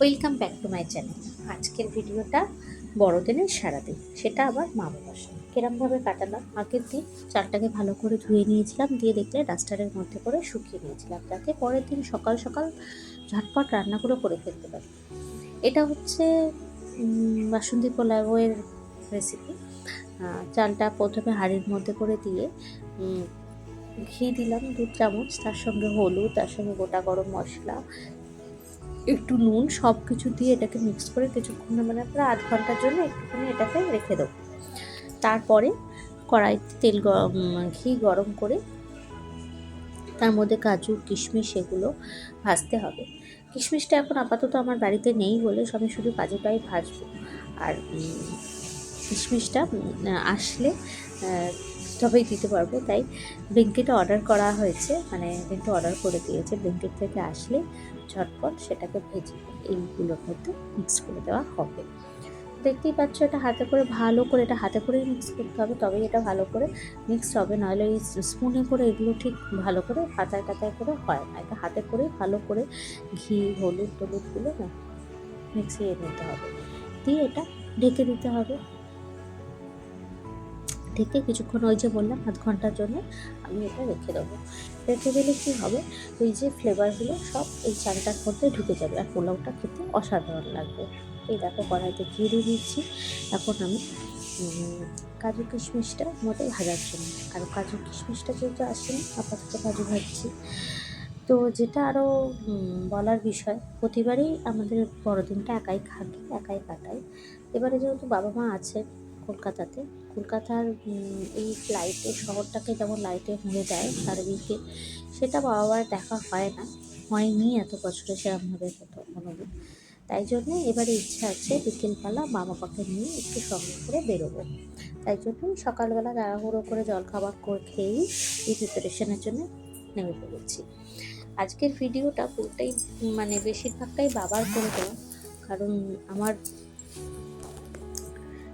Welcome back to my channel আজকের ভিডিওটা বড়দিনের সারাদিন। সেটা আবার মা বাবার কিরমভাবে কাটালাম? আগের দিন চালটাকে ভালো করে ধুয়ে নিয়েছিলাম, দিয়ে দেখলে ডাস্টারের মধ্যে করে শুকিয়ে নিয়েছিলাম, যাতে পরের দিন সকাল সকাল ঝটপট রান্নাগুলো করে ফেলতে পারি। এটা হচ্ছে বাসন্তী পোলাওয়ের রেসিপি চালটা প্রথমে হাঁড়ির মধ্যে করে দিয়ে ঘি দিলাম দু চামচ, তার সঙ্গে হলুদ, তার সঙ্গে গোটা গরম মশলা একটু নুন সব কিছু দিয়ে এটাকে মিক্স করে কিছুক্ষণ মানে প্রায় আধ ঘণ্টার জন্য একটুখানি এটাকে রেখে দেবো। তারপরে কড়াইতে তেল ঘি গরম করে তার মধ্যে কাজু, কিশমিশ এগুলো ভাজতে হবে। কিশমিশটা এখন আপাতত আমার বাড়িতে নেই বলে আমি শুধু কাজুটাই ভাজবো। আর কিশমিশটা আসলে তবেই দিতে পারব। তাই ব্লিঙ্কিটা অর্ডার করা হয়েছে মানে কিন্তু অর্ডার করে দিয়েছে, ব্লিঙ্কিট থেকে আসলে ঝটপট সেটাকে ভেজে এইগুলোর মধ্যে মিক্স করে দেওয়া হবে। দেখতেই পাচ্ছ এটা হাতে করে ভালো করে, এটা হাতে করেই মিক্স করতে হবে, তবেই এটা ভালো করে মিক্স হবে। নাহলে এই স্পুনে করে এগুলো ঠিক ভালো করে পাতায় টাতায় করে হয় না। এটা হাতে করে ভালো করে ঘি, হলুদ টলুদগুলো না মিক্সিয়ে নিতে হবে। দিয়ে এটা ঢেকে দিতে হবে। ঢেকে কিছুক্ষণ ওই যে বললাম, আধ ঘণ্টার জন্য আমি এটা রেখে দেবো। রেখে দিলে কী হবে? ওই যে ফ্লেভারগুলো সব এই চালটার মধ্যে ঢুকে যাবে আর পোলাওটা খেতে অসাধারণ লাগবে। এই দেখো কড়াইতে ঘি দিয়ে দিচ্ছি। এখন আমি কাজু কিশমিশটা মতো ভাজার জন্য। আর কাজু কিশমিশটা যেহেতু আসেনি, আপাতত কাজু ভাজছি। তো যেটা আরও বলার বিষয়, প্রতিবারই আমাদের বড়দিনটা একাই থাকি, একাই কাটাই এবারে যেহেতু বাবা মা আছে কলকাতাতে কলকাতার এই লাইটে শহরটাকে যেমন লাইটে মুড়ে দেয় চারিদিকে, সেটা বাবা মার দেখা হয় না। হয়নি এত বছরে সেরকমভাবে কোথাও কোনোদিন তাই জন্য এবারে ইচ্ছা আছে বিকেলবেলা মা বাবাকে নিয়ে একটু সঙ্গে করে বেরোবো। তাই জন্য সকালবেলা তাড়াহুড়ো করে জলখাবার করে খেয়েই এই প্রিপারেশনের জন্য নেমে পড়েছি। আজকের ভিডিওটা পুরোটাই মানে বেশিরভাগটাই বাবার করে দেওয়া। কারণ আমার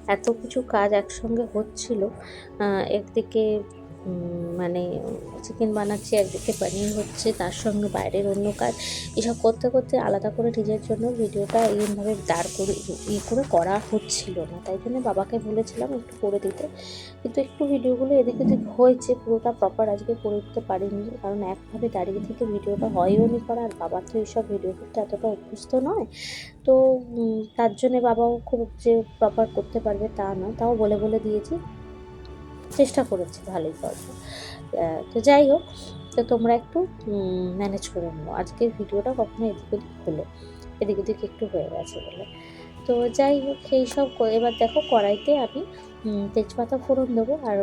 এত কিছু কাজ একসঙ্গে হচ্ছিল একদিকে মানে চিকেন বানাচ্ছি, একদিকে পনির হচ্ছে, তার সঙ্গে বাইরের অন্য কাজ। এসব করতে করতে আলাদা করে নিজের জন্য ভিডিওটা এইভাবে দাঁড় করে ইয়ে করে করা হচ্ছিল না। তাই জন্য বাবাকে বলেছিলাম একটু করে দিতে। কিন্তু একটু ভিডিওগুলো এদিক ওদিক হয়েছে, পুরোটা প্রপার আজকে করে উঠতে পারিনি। কারণ একভাবে দাঁড়িয়ে থেকে ভিডিওটা হয়ও নি করা, আর বাবা তো এইসব ভিডিও করতে এতটা অভ্যস্ত নয়। তো তার জন্যে বাবাও খুব যে প্রপার করতে পারবে তা নয়। তাও বলে বলে দিয়েছি। চেষ্টা করেছি, ভালোই করব। তো যাই হোক, তো তোমরা একটু ম্যানেজ করে নিও। আজকের ভিডিওটা কখনো এদিক ওদিক হলো এদিক ওদিক একটু হয়ে গেছে বলে। তো যাই হোক, সেই সব এবার দেখো কড়াইতে আমি তেজপাতা ফোড়ন দেবো। আর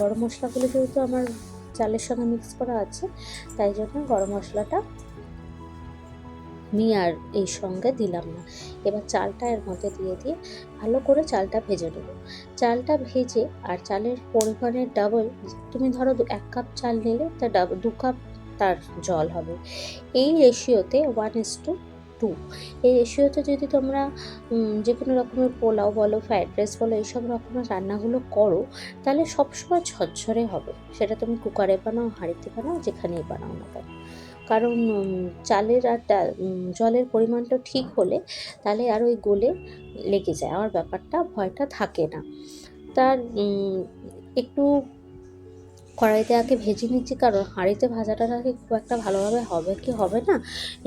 গরম মশলাগুলো যেহেতু আমার চালের সঙ্গে মিক্স করা আছে, তাই জন্য গরম মশলাটা আমি আর এই সঙ্গে দিলাম না। এবার চালটা এর মধ্যে দিয়ে দিয়ে ভালো করে চালটা ভেজে নেব। চালটা ভেজে আর চালের পরিমাণের ডাবল তুমি ধরো এক কাপ চাল নিলে তা ডাবল দু কাপ তার জল হবে। এই রেশিওতে one is to two two রেশিওতে যদি তোমরা যে কোনো রকমের পোলাও বলো ফ্রাইড রাইস বলো, এইসব রকমের রান্নাগুলো করো, তাহলে সবসময় ঝরঝরে হবে। সেটা তুমি কুকারে বানাও, হাঁড়িতে বানাও, যেখানেই বানাও না কেন। কারণ চালের আর জলের পরিমাণটা ঠিক হলে তাহলে আর ওই গোলে লেগে যায়। আমার ব্যাপারটা ভয়টা থাকে না। তার একটু কড়াইতে আগে ভেজে নিচ্ছি, কারণ হাঁড়িতে ভাজাটা নাকি খুব একটা ভালোভাবে হবে কি হবে না,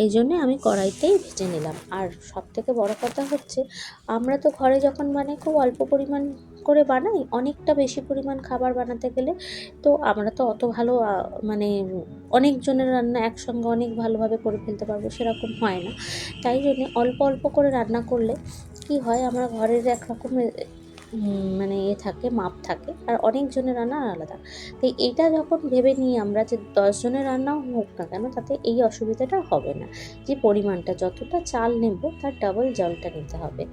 এই জন্যে আমি কড়াইতেই ভেজে নিলাম। আর সব থেকে বড় কথা হচ্ছে, আমরা তো ঘরে যখন মানে খুব অল্প পরিমাণ করে বানাই, অনেকটা বেশি পরিমাণ খাবার বানাতে গেলে তো আমরা তো অত ভালো মানে অনেকজনের রান্না একসঙ্গে অনেক ভালোভাবে করে ফেলতে পারব, সেরকম হয় না। তাই জন্যে অল্প অল্প করে রান্না করলে কি হয়, আমরা ঘরের এক রকমের মানে এ থাকে, মাপ থাকে, আর অনেকজনের রান্না আলাদা। তাই এটা যখন ভেবে নিই আমরা যে দশজনের রান্নাও হোক না কেন, তাতে এই অসুবিধাটা হবে না। যে পরিমাণটা, যতটা চাল নেব, তার ডাবল জলটা নিতে হবে।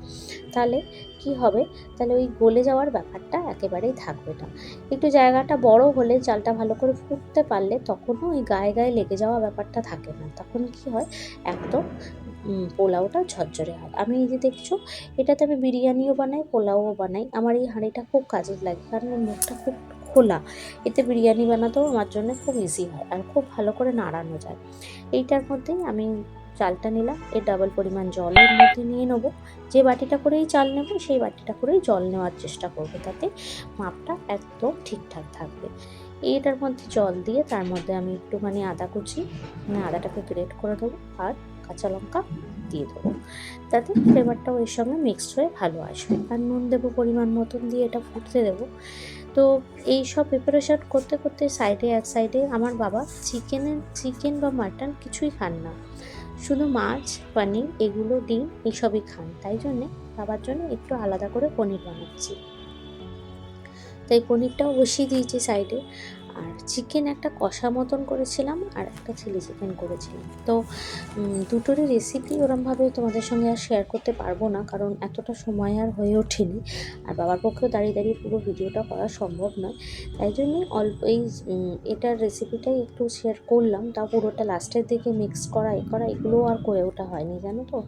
তাহলে কি হবে? তাহলে ওই গলে যাওয়ার ব্যাপারটা একেবারেই থাকবে না। একটু জায়গাটা বড় হলে, চালটা ভালো করে ফুটতে পারলে তখনও ওই গায়ে গায়ে লেগে যাওয়া ব্যাপারটা থাকে না। তখন কি হয়? একদম পোলাওটা ঝরঝরে হয়। আমি এই যে দেখছ, এটাতে আমি বিরিয়ানিও বানাই, পোলাওও বানাই। আমার এই হাঁড়িটা খুব কাজের লাগে, কারণ মুখটা খুব খোলা। এতে বিরিয়ানি বানাতেও আমার জন্য খুব ইজি হয় আর খুব ভালো করে নাড়ানো যায়। এইটার মধ্যেই আমি চালটা নিলাম, এর ডাবল পরিমাণ জলের মধ্যে নিয়ে নেব। যে বাটিটা করেই চাল নেব, সেই বাটিটা করেই জল নেওয়ার চেষ্টা করব, তাতে মাপটা একদম ঠিকঠাক থাকবে। এটার মধ্যে জল দিয়ে তার মধ্যে আমি একটুখানি আদা কুচি মানে আদাটাকে গ্রেট করে দেবো, আর কাঁচা লঙ্কা দিয়ে দেবো। তাতে ফ্লেভারটাও এর সঙ্গে মিক্সড হয়ে ভালো আসবে। আর নুন দেবো পরিমাণ মতন দিয়ে এটা ফুটতে দেবো। তো এই সব প্রিপারেশন করতে করতে সাইডে এক সাইডে আমার বাবা চিকেনের চিকেন বা মাটন কিছুই খান না। শুধু মাছ, পনির, এগুলো, ডিম এসবই খান। তাই জন্যে বাবার জন্য একটু আলাদা করে পনির বানাচ্ছি। তাই পনিরটাও বসিয়ে দিয়েছি সাইডে। আর চিকেন একটা কষা মতন করেছিলাম আর একটা চিলি চিকেন করেছিলাম। তো দুটোরই রেসিপি ওরমভাবে তোমাদের সঙ্গে আর শেয়ার করতে পারব না, কারণ এতটা সময় আর হয়ে ওঠেনি। আর বাবার পক্ষেও দাঁড়িয়ে দাঁড়িয়ে পুরো ভিডিওটা করা সম্ভব নয়। তাই জন্যই অল্প এই এটার রেসিপিটাই একটু শেয়ার করলাম। তা পুরোটা লাস্টের দিকে মিক্স করা, এ করা এগুলো আর করে ওঠা হয়নি, জানো তো?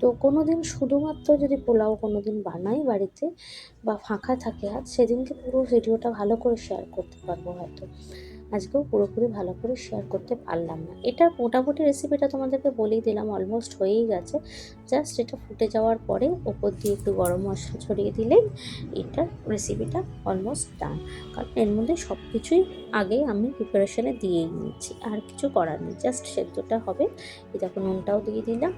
তো কোনো দিন শুধুমাত্র যদি পোলাও কোনো দিন বানাই বাড়িতে বা ফাঁকা থাকে, আজ সেদিনকে পুরো ভিডিওটা ভালো করে শেয়ার করতে পারব হয়তো। আজকেও পুরোপুরি ভালো করে শেয়ার করতে পারলাম না। এটা মোটামুটি রেসিপিটা তোমাদেরকে বলেই দিলাম অলমোস্ট হয়েই গেছে। জাস্ট এটা ফুটে যাওয়ার পরে ওপর দিয়ে একটু গরম মশলা ছড়িয়ে দিলেই এটার রেসিপিটা অলমোস্ট ডান কারণ এর মধ্যে সব কিছুই আগে আমি প্রিপারেশনে দিয়েই নিচ্ছি আর কিছু করার নেই। জাস্ট সেদ্ধটা হবে। দেখো নুনটাও দিয়ে দিলাম।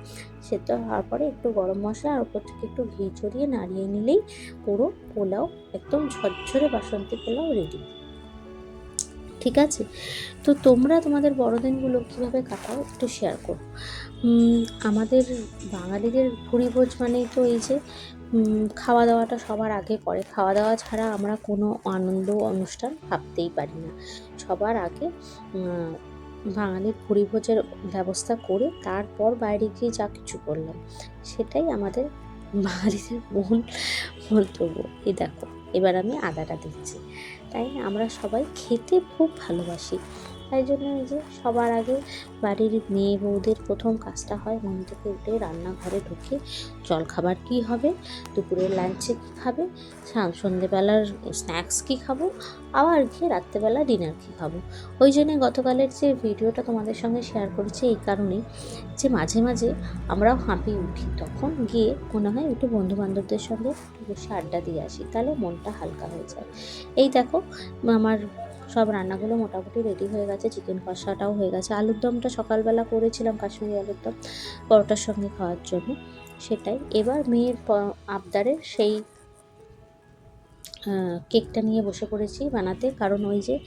সেদ্ধ হওয়ার পরে একটু গরম মশলা আর ওপর থেকে একটু ঘি ছড়িয়ে নাড়িয়ে নিলেই পুরো পোলাও, একদম ঝরঝরে বাসন্তী পোলাও রেডি ঠিক আছে? তো তোমরা তোমাদের বড়দিনগুলো কীভাবে কাটাও একটু শেয়ার করো। আমাদের বাঙালিদের ভুরিভোজ মানেই তো এই যে খাওয়া দাওয়াটা সবার আগে করে। খাওয়া দাওয়া ছাড়া আমরা কোনো আনন্দ অনুষ্ঠান ভাবতেই পারি না। সবার আগে বাঙালির ভুরিভোজের ব্যবস্থা করে তারপর বাইরে গিয়ে যা কিছু করলাম, সেটাই আমাদের বাঙালিদের মূল মন্তব্য। এই দেখো, এবার আমি আদাটা দিচ্ছি। তাই আমরা সবাই খেতে খুব ভালোবাসি। তাই জন্য এই যে সবার আগে বাড়ির মেয়ে বউদের প্রথম কাজটা হয় মন থেকে উঠে রান্নাঘরে ঢুকে জলখাবার কী হবে দুপুরের লাঞ্চে কী খাবে সান সন্ধেবেলার স্ন্যাক্স কী খাব, আবার গিয়ে রাত্রেবেলা ডিনার কী খাব। ওই জন্যে গতকালের যে ভিডিওটা তোমাদের সঙ্গে শেয়ার করেছি এই কারণেই যে মাঝে মাঝে আমরাও হাঁপিয়ে উঠি, তখন গিয়ে মনে হয় একটু বন্ধু বান্ধবদের সঙ্গে একটু বসে আড্ডা দিয়ে আসি, তাহলে মনটা হালকা হয়ে যায়। এই দেখো, আমার সব রান্নাগুলো মোটামুটি রেডি হয়ে গেছে চিকেন কষাটাও হয়ে গেছে। আলুর দমটা সকালবেলা করেছিলাম, কাশ্মীরি আলুর দম, পরোটার সঙ্গে খাওয়ার জন্য, সেটাই। এবার মেয়ের আবদারে সেই কেকটা নিয়ে বসে পড়েছি বানাতে। কারণ ওই যে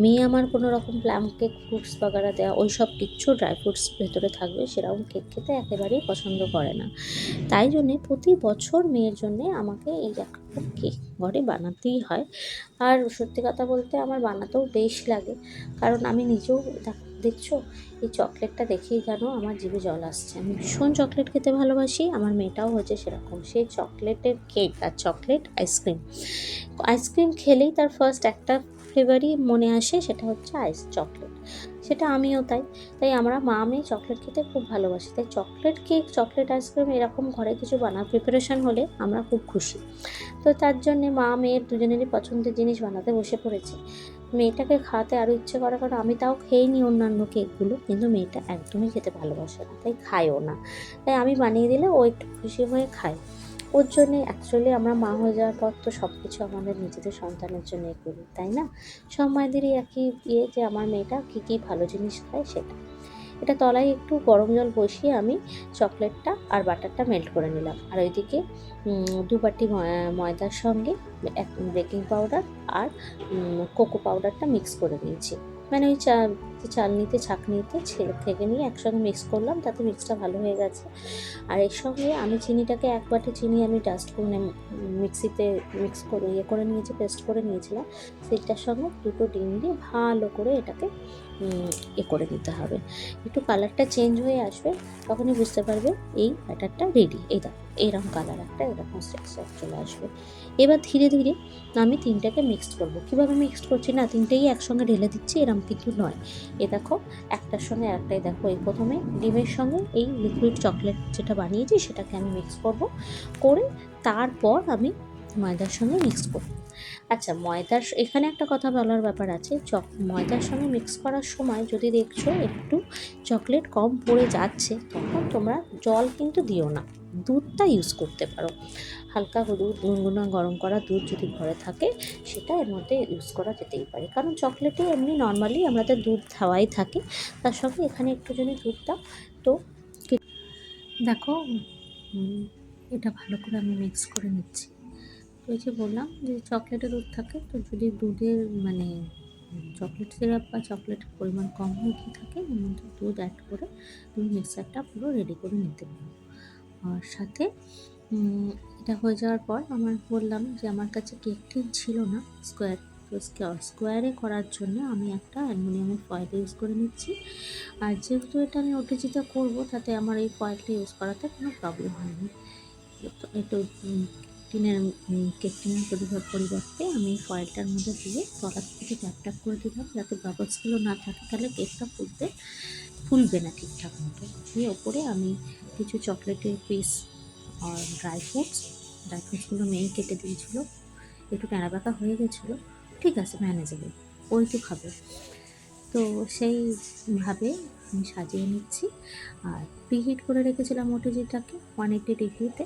মেয়ে আমার কোনো রকম প্লাম কেক, ফ্রুটস বাগারা দেওয়া ওই সব কিচ্ছু ড্রাই ফ্রুটস ভেতরে থাকবে, সেরকম কেক খেতে একেবারেই পছন্দ করে না। তাই জন্যে প্রতি বছর মেয়ের জন্যে আমাকে এই একটা কেক ঘরে বানাতেই হয়। আর সত্যি কথা বলতে আমার বানাতেও বেশ লাগে। কারণ আমি নিজেও, দেখ- দেখছ? এই চকলেটটা দেখেই যেন আমার জিভে জল আসছে? আমি ভীষণ চকলেট খেতে ভালোবাসি, আমার মেয়েটাও হচ্ছে সেরকম। সেই চকলেটের কেক আর chocolate ice cream. Ice cream খেলেই তার ফার্স্ট একটা ফ্লেভারই মনে আসে, সেটা হচ্ছে আইস চকলেট। সেটা আমিও তাই। তাই আমরা মা মেয়ে চকলেট খেতে খুব ভালোবাসি। তাই চকলেট কেক চকলেট আইসক্রিম এরকম ঘরে কিছু বানা প্রিপারেশন হলে আমরা খুব খুশি। তো তার জন্যে মা মেয়ের দুজনেরই পছন্দের জিনিস বানাতে বসে পড়েছি। মেয়েটাকে খাওয়াতে আরও ইচ্ছে করে কারণ আমি তাও খেয়ে নিই অন্যান্য কেকগুলো কিন্তু মেয়েটা একদমই খেতে ভালোবাসে না, তাই খায়ও না। তাই আমি বানিয়ে দিলে ও একটু খুশি হয়ে খায়। ওর জন্যে অ্যাকচুয়ালি আমরা মা হয়ে যাওয়ার পর তো সব কিছু আমাদের নিজেদের সন্তানের জন্যই করি, তাই না? সব মায়েদেরই একই ইয়ে যে আমার মেয়েটা কী কী ভালো জিনিস খায় সেটা। এটা তলায় একটু গরম জল বসিয়ে আমি চকলেটটা আর বাটারটা মেল্ট করে নিলাম। আর ওইদিকে দু বাটি ময়দার সঙ্গে এক বেকিং পাউডার আর কোকো পাউডারটা মিক্স করে নিয়েছি। মানে ওই চা চালনিতে ছাঁকনিতে ছেলে থেকে নিয়ে একসঙ্গে মিক্স করলাম, তাতে মিক্সটা ভালো হয়ে গেছে। আর এর সঙ্গে আমি চিনিটাকে এক বাটি চিনি আমি ডাস্ট করে মিক্সিতে মিক্স করে ইয়ে করে নিয়েছি পেস্ট করে নিয়েছিলাম। সেইটার সঙ্গে দুটো ডিম দিয়ে ভালো করে এটাকে এ করে নিতে হবে। একটু কালারটা চেঞ্জ হয়ে আসবে, তখনই বুঝতে পারবে এই ব্যাটারটা রেডি এই দেখো এইরকম কালার একটা, এরকম স্ট্রাকচার চলে আসবে। এবার ধীরে ধীরে আমি তিনটাকে মিক্সড করব। কীভাবে মিক্সড করছি না, তিনটেই একসঙ্গে ঢেলে দিচ্ছি এরকম কিন্তু নয়। এ দেখো একটার সঙ্গে একটাই দেখো। এই প্রথমে ডিমের সঙ্গে এই লিকুইড চকলেট যেটা বানিয়েছি, সেটাকে আমি মিক্স করব। করে তারপর আমি ময়দার সঙ্গে মিক্স করব। আচ্ছা ময়দার এখানে একটা কথা বলার ব্যাপার আছে। চক ময়দার সঙ্গে মিক্স করার সময় যদি দেখছ একটু চকলেট কম পড়ে যাচ্ছে, তখন তোমরা জল কিন্তু দিও না। দুধটা ইউজ করতে পারো। হালকা হলুদ, গুনগুনা, গরম করা দুধ যদি ঘরে থাকে, সেটা এর মধ্যে ইউজ করা যেতেই পারে। কারণ চকলেটে এমনি নর্মালি আমাদের দুধ খাওয়াই থাকে, তার সঙ্গে এখানে একটু যদি দুধ দাও, তো দেখো এটা ভালো করে আমি মিক্স করে নিচ্ছি। তো যে বললাম যে চকলেটে দুধ থাকে, তো যদি দুধের মানে চকলেট সিরাপ বা চকলেটের পরিমাণ কম হয়ে থাকে, এর মধ্যে দুধ অ্যাড করে তুমি মিক্সারটা পুরো রেডি করে নিতে পারো। আর সাথে। এটা হয়ে যাওয়ার পর আমার বললাম যে আমার কাছে কেক টিন ছিল না। স্কোয়ার তো স্কোয়ারে করার জন্য আমি একটা অ্যালুমিনিয়ামের ফয়েল ইউজ করে নিচ্ছি। আর যেহেতু এটা আমি ওটিজিতে করব, তাতে আমার এই ফয়েলটা ইউজ করাতে কোনো প্রবলেম হয়নি। একটু উম, কেক পরিবর- পরিবর্তে আমি ফয়েলটার মধ্যে দিয়ে তলা থেকে ট্যাপ ট্যাপ করে দিলাম। যাতে বাবলসগুলো না থাকে তাহলে কেকটা ফুলতে ফুলবে না ঠিকঠাক মতো। দিয়ে ওপরে আমি কিছু চকলেটের পিস আর ড্রাই ফ্রুটস ড্রাই ফ্রুটসগুলো মেয়ে কেটে দিয়েছিলো। একটু ট্যাড়াবাঁকা হয়ে গেছিল। ঠিক আছে ম্যানেজেবল ওই তো খাবে। তো সেইভাবে আমি সাজিয়ে নিচ্ছি। আর প্রিহিট করে রেখেছিলাম ওটিজিটাকে ওয়ান এইটি ডিগ্রিতে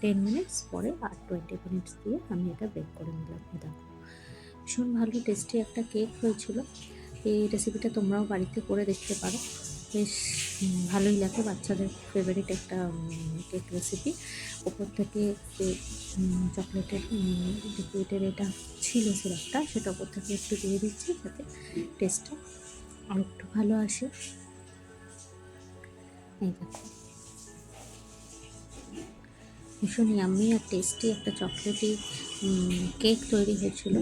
টেন মিনিটস পরে আর টোয়েন্টি মিনিটস দিয়ে আমি এটা বেক করে নিলাম। দেখো। ভীষণ ভালো টেস্টি একটা কেক হয়েছিল। এই রেসিপিটা তোমরাও বাড়িতে করে দেখতে পারো। বেশ ভালোই লাগে বাচ্চাদের ফেভারিট একটা কেক রেসিপি ওপর থেকে চকলেটের লিকুইডের এটা ছিল সিরাপটা সেটা ওপর থেকে একটু দিয়ে দিচ্ছি যাতে টেস্টটা আর একটু ভালো আসে। এই দেখো। ভীষণ ইয়াম্মি আর টেস্টি একটা চকলেটি কেক তৈরি হয়েছিল।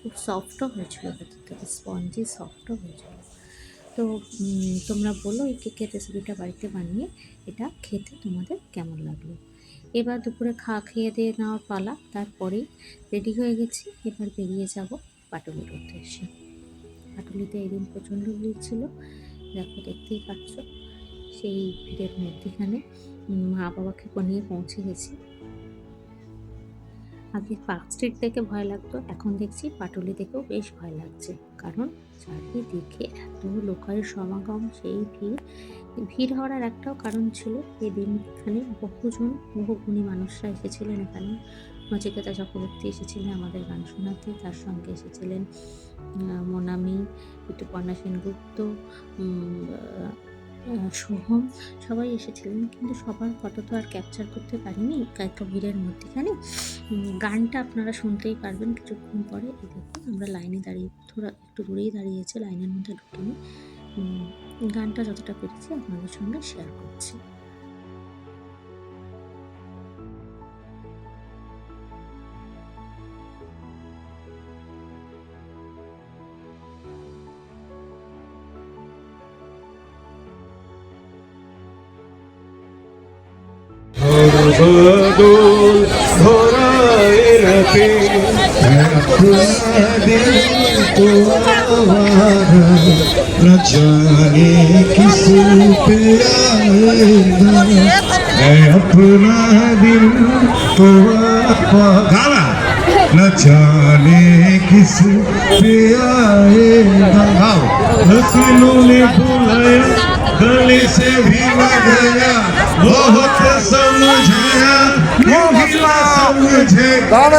খুব সফটও হয়েছিল ভেতর থেকে স্পঞ্জি সফটও হয়েছিল। তো তোমরা বলো এই কেকের রেসিপিটা বাড়িতে বানিয়ে এটা খেতে তোমাদের কেমন লাগল? এবার দুপুরে খাওয়া খেয়ে দিয়ে নেওয়ার পালা, তারপরেই রেডি হয়ে গেছি। এবার বেরিয়ে যাব পাটুলির উদ্দেশ্যে। পাটুলিতে এদিন প্রচণ্ড ভিড় ছিল, দেখো দেখতেই পাচ্ছ। সেই ভিড়ের মধ্যেখানে মা বাবাকে নিয়ে পৌঁছে গেছি। আগে পার্ক স্ট্রিট দেখে ভয় লাগতো, এখন দেখছি পাটুলি দেখেও বেশ ভয় লাগছে। কারণ চারিদিকে এত লোকের সমাগম, সেই ভিড়। ভিড় হওয়ার একটাও কারণ ছিল এদিন এখানে বহুজন বহু গুণী মানুষরা এসেছিলেন এখানে। নচিকেতা চক্রবর্তী এসেছিলেন আমাদের গান শোনাতে, তার সঙ্গে এসেছিলেন মনামি ঋতুপর্ণা সেনগুপ্ত সোহম সবাই এসেছিলেন, কিন্তু সবার ফটো তো আর ক্যাপচার করতে পারিনি। কয়েকটা ভিড়ের মধ্যেখানে জানি গানটা আপনারা শুনতেই পারবেন কিছুক্ষণ পরে। এই দেখুন, আমরা লাইনে দাঁড়িয়ে, থোড়া একটু দূরেই দাঁড়িয়েছে, লাইনের মধ্যে ঢুকিনি। গানটা যতটা পেরেছি আপনাদের সঙ্গে শেয়ার করছি। तो न जाने किस पे मैं अपना दिल तो गाना न जाने किस पे आएगा गाओ हसीनों ने बुलाया गले से भी गया बहुत समझाया दादा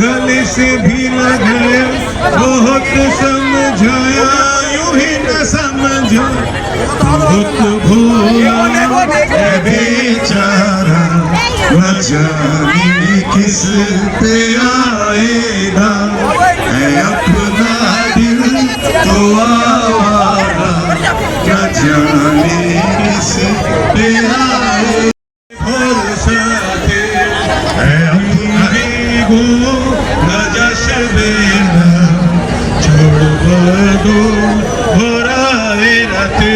गले से भी लगाया बहुत समझाया यूँ ही न समझा। बहुत भूला बेचारा बचाने किस पे आएगा? अपना दिल तो आवा जाने किस पे आएगा भरोसा दे है अपनी गो न जशबे ना छोड़ दो भराए रहते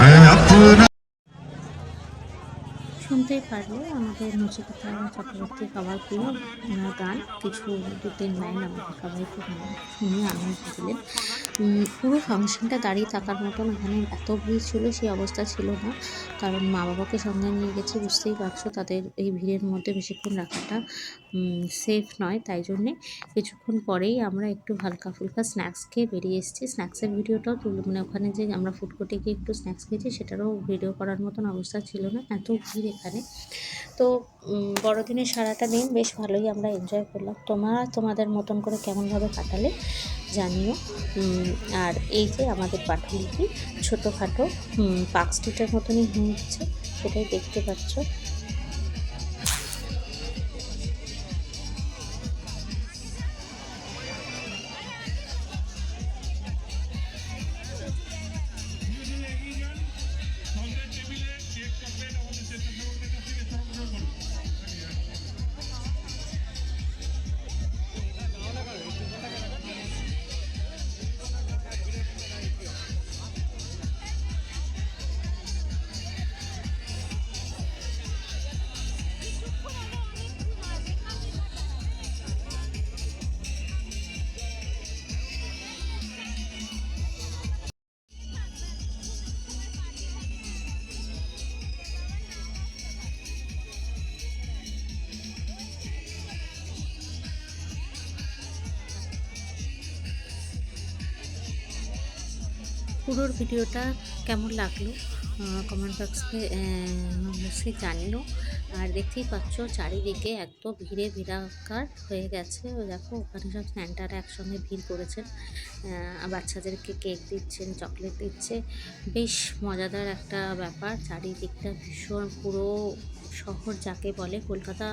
है अपना শুনতেই পারলে আমাদের নচিকেতা চক্রবর্তী প্রিয় ওনার গান, কিছু দু তিন লাইন আমাদের সবাইকে শুনিয়ে আনন্দ দিলেন পুরো ফাংশনটা দাঁড়িয়ে থাকার মতন ওখানে এত ভিড় ছিল, সেই অবস্থা ছিল না। কারণ মা বাবাকে সঙ্গে নিয়ে গেছে, বুঝতেই পারছ তাদের এই ভিড়ের মধ্যে বেশিক্ষণ রাখাটা সেফ নয়, তাই জন্যে কিছুক্ষণ পরেই আমরা একটু হালকা ফুলকা স্ন্যাক্স খেয়ে বেরিয়ে এসেছি। স্ন্যাক্সের ভিডিওটাও তুল মানে ওখানে যে আমরা ফুড গিয়ে একটু স্ন্যাক্স খেয়েছি, সেটারও ভিডিও করার মতন অবস্থা ছিল না, এত ভিড় এখানে। তো বড়দিনের সারাটা দিন বেশ ভালোই আমরা এনজয় করলাম। তোমরা, তোমাদের মতন করে কেমনভাবে কাটালে জানিও। আর এই যে আমাদের পাটুলিটি ছোটোখাটো পার্ক স্ট্রিটের মতনই হচ্ছে সেটাই দেখতে পাচ্ছ। পুরোর ভিডিওটা কেমন লাগল? কমেন্ট বক্সে অবশ্যই জানিও। আর দেখতেই পাচ্ছ, চারিদিকে একদম ভিড়ে ভিড়াকার হয়ে গেছে। দেখো, ওখানে সব স্যান্টারা একসঙ্গে ভিড় করেছেন। বাচ্চাদেরকে কেক দিচ্ছেন চকলেট দিচ্ছে। বেশ মজাদার একটা ব্যাপার। চারিদিকটা ভীষণ পুরো শহর যাকে বলে কলকাতা।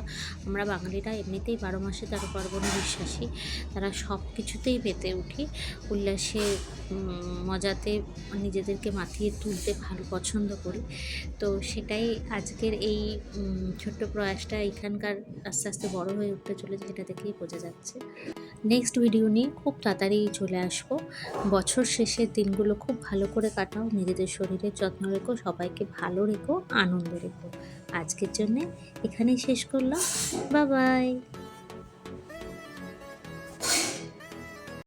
আমরা বাঙালিরা এমনিতেই বারো মাসে তেরো পার্বণে বিশ্বাসী। তারা সব কিছুতেই মেতে উঠি। উল্লাসে মজাতে নিজেদেরকে মাতিয়ে তুলতে ভালো পছন্দ করি। তো সেটাই আজকের এই ছোট্ট প্রয়াসটা এখানকার আস্তে আস্তে বড় হয়ে উঠতে চলেছে সেটা দেখেই বোঝা যাচ্ছে। নেক্সট ভিডিও নিয়ে খুব তাড়াতাড়ি চলে আসব। বছর শেষের দিনগুলো খুব ভালো করে কাটাও। নিজেদের শরীরের যত্ন রেখো, সবাইকে ভালো রেখো, আনন্দ রেখো। আজকের জন্যে এখানেই শেষ করলাম। বা বাই